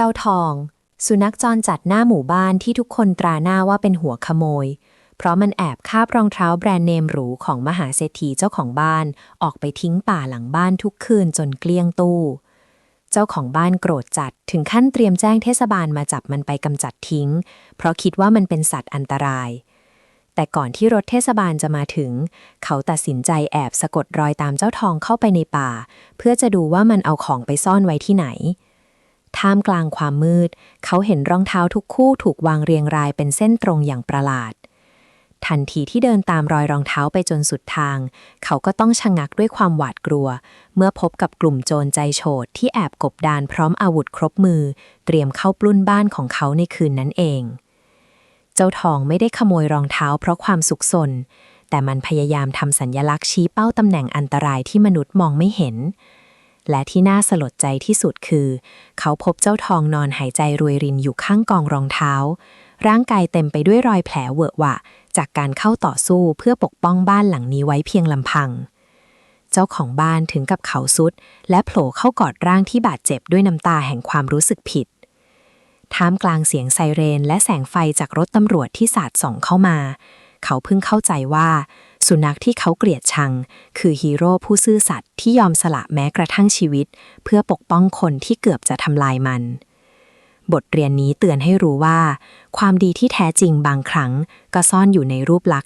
เจ้าทอง สุนัขจรจัดหน้าหมู่บ้านที่ทุกคนตราหน้าว่าเป็นหัวขโมย เพราะมันแอบคาบรองเท้าแบรนด์เนมหรูของมหาเศรษฐีเจ้าของบ้าน ออกไปทิ้งป่าหลังบ้านทุกคืนจนเกลี้ยงตู้ เจ้าของบ้านโกรธจัดถึงขั้นเตรียมแจ้งเทศบาลมาจับมันไปกำจัดทิ้ง เพราะคิดว่ามันเป็นสัตว์อันตราย แต่ก่อนที่รถเทศบาลจะมาถึง เขาตัดสินใจแอบสะกดรอยตามเจ้าทองเข้าไปในป่า เพื่อจะดูว่ามันเอาของไปซ่อนไว้ที่ไหน ท่ามกลางความมืด เขาเห็นรองเท้าทุกคู่ถูกวางเรียงรายเป็นเส้นตรงอย่างประหลาด ทันทีที่เดินตามรอยรองเท้าไปจนสุดทาง เขาก็ต้องชะงักด้วยความหวาดกลัว เมื่อพบกับกลุ่มโจรใจโฉดที่แอบกบดานพร้อมอาวุธครบมือ เตรียมเข้าปล้นบ้านของเขาในคืนนั้นเอง เจ้าทองไม่ได้ขโมยรองเท้าเพราะความสุขสน แต่มันพยายามทำสัญญลักษณ์ชี้เป้าตำแหน่งอันตรายที่มนุษย์มองไม่เห็น และที่น่าสลดใจที่สุดคือ เขาพบเจ้าทองนอนหายใจรวยรินอยู่ข้างกองรองเท้า ร่างกายเต็มไปด้วยรอยแผลเวอะหวะ จากการเข้าต่อสู้เพื่อปกป้องบ้านหลังนี้ไว้เพียงลำพัง เจ้าของบ้านถึงกับเขาสุด และโผล่เข้ากอดร่างที่บาดเจ็บด้วยน้ำตาแห่งความรู้สึกผิดท่ามกลางเสียงไซเรนและแสงไฟจากรถตำรวจที่สาดส่องเข้ามา เขาเพิ่งเข้าใจว่า สุนัขที่เขาเกลียดชัง คือฮีโร่ผู้ซื่อสัตย์ที่ยอมสละแม้กระทั่งชีวิต เพื่อปกป้องคนที่เกือบจะทำลายมัน บทเรียนนี้เตือนให้รู้ว่า ความดีที่แท้จริงบางครั้ง ก็ซ่อนอยู่ในรูปลักษณ์